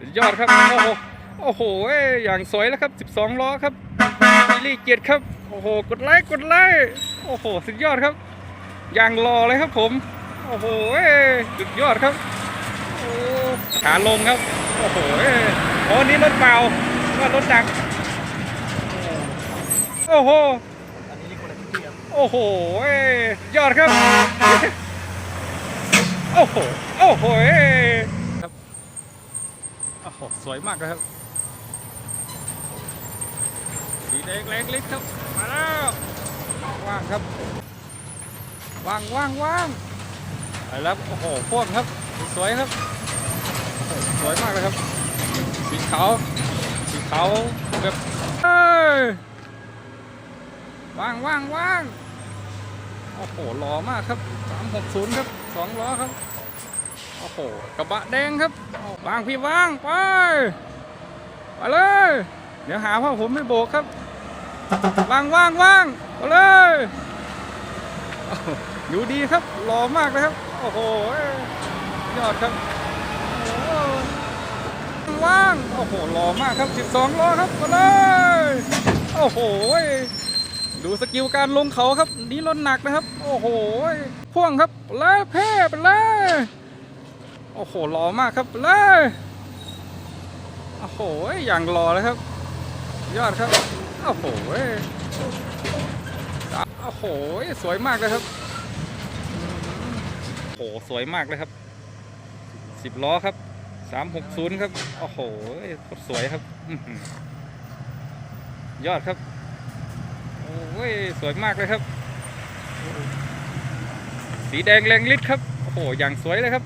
สุดยอดครับ โอ้โหโอ้โหอย่างสวยแล้วครับ 12 ล้อครับบิลลี่เกียรติครับ โอ้โห กดไลค์กดไลค์โอ้โห สุดยอดครับ อย่างรอเลยครับผม โอ้โหสุดยอดครับโอ้ขาลงครับ โอ้โหโอ้นี่รถเปล่าว่ารถดักโอ้โหอันนี้คนละที่ครับโอ้โหยอดครับ โอ้โห โอ้โหครับ โอ้โหสวยมากเลยครับสีแดงแรงลิกครับ มาแล้วว่างครับ ว่างว่างว่างไปแล้วโอ้โหพ่วงครับ สวยครับ สวยมากเลยครับ สีขาวสีขาวแบบเอ้ยว่างว่างว่างโอ้โหหล่อมากครับ 360 ครับสองล้อครับ หกระบะแดงครับว่างพี่ว่างไปไปเลย เดี๋ยวหาว่าผมไม่โบกครับว่างว่างว่างไปเลยอยู่ดีครับหล่อมากเลยครับ โอ้โหยอดครับว่างโอ้โหหล่อมากครับ 12ล้อครับไปเลยโอ้โหดูสกิลการลงเขาครับ นี่รถหนักนะครับ โอ้โหพ่วงครับไปเลยเพ่ไปเลย โอ้โหหล่อมากครับเลยโอ้โหอย่างหล่อเลยครับ ยอดครับ โอ้โหโอ้โหสวยมากเลยครับโอ้โหสวยมากเลยครับสิบล้อครับสามหกศูนย์ครับ โอ้โหสวยครับ ยอดครับโอ้ยสวยมากเลยครับ สีแดงแรงฤทธิ์ครับ โอ้โหอย่างสวยเลยครับ